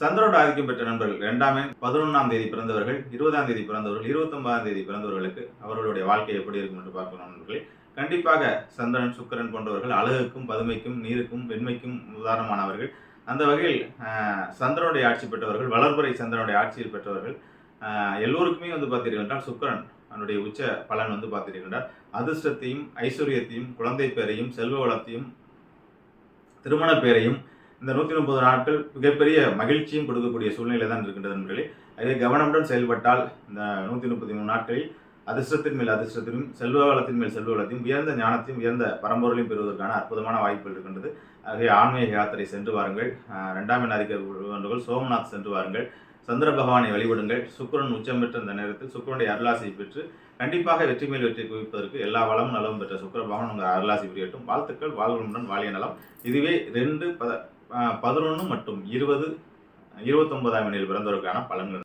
சந்திரோட ஆதிக்கம் பெற்ற நண்பர்கள் இரண்டாம் எண் பதினொன்றாம் தேதி பிறந்தவர்கள் இருபதாம் தேதி பிறந்தவர்கள் இருபத்தொன்பதாம் தேதி பிறந்தவர்களுக்கு அவர்களுடைய வாழ்க்கை எப்படி இருக்கும் என்று பார்க்கணும் நண்பர்களே. கண்டிப்பாக சந்திரன் சுக்கிரன் போன்றவர்கள் அழகுக்கும் பதுமைக்கும் நீருக்கும் வெண்மைக்கும் உதாரணமானவர்கள். அந்த வகையில் சந்திரனுடைய ஆட்சி பெற்றவர்கள் வளர்புரை சந்திரனுடைய ஆட்சியில் பெற்றவர்கள் எல்லோருக்குமே வந்து பார்த்தீர்கள் என்றால் சுக்கிரன் அவனுடைய உச்ச பலன் வந்து பார்த்தீர்கள் அதிர்ஷ்டத்தையும் ஐஸ்வர்யத்தையும் குழந்தை பேரையும் செல்வ வளத்தையும் திருமண பேரையும் இந்த நூற்றி முப்பது நாட்கள் மிகப்பெரிய மகிழ்ச்சியும் கொடுக்கக்கூடிய சூழ்நிலை தான் இருக்கின்றது நண்பர்களே. அதே கவனமுடன் செயல்பட்டால் இந்த நூற்றி முப்பத்தி மூணு நாட்களில் அதிர்ஷ்டத்தின் மேல் அதிர்ஷ்டத்திலும் செல்வ வளத்தின் மேல் செல்வ வளத்தையும் உயர்ந்த ஞானத்தையும் உயர்ந்த பரம்பொருளையும் பெறுவதற்கான அற்புதமான வாய்ப்புகள் இருக்கின்றது. ஆகிய ஆன்மீக யாத்திரை சென்று வாருங்கள். ரெண்டாம் இரண்டாம் எண் சோமநாத் சென்று வாருங்கள். சந்திர பகவானை வழிபடுங்கள். சுக்கிரன் உச்சம் பெற்ற இந்த நேரத்தில் சுக்கரனுடைய அருளாசை பெற்று கண்டிப்பாக வெற்றி மேல் வெற்றி குவிப்பதற்கு எல்லா வளமும் நலமும் பெற்ற சுக்கர பகவான் உங்கள் அருளாசி புரியட்டும். வாழ்த்துக்கள். வாழ்வுடன் வாழிய நலம் இதுவே ரெண்டு பத பதினொன்று மற்றும் இருபது இருபத்தொன்பதாம் எண்ணில் பிறந்தவருக்கான பலன்கள்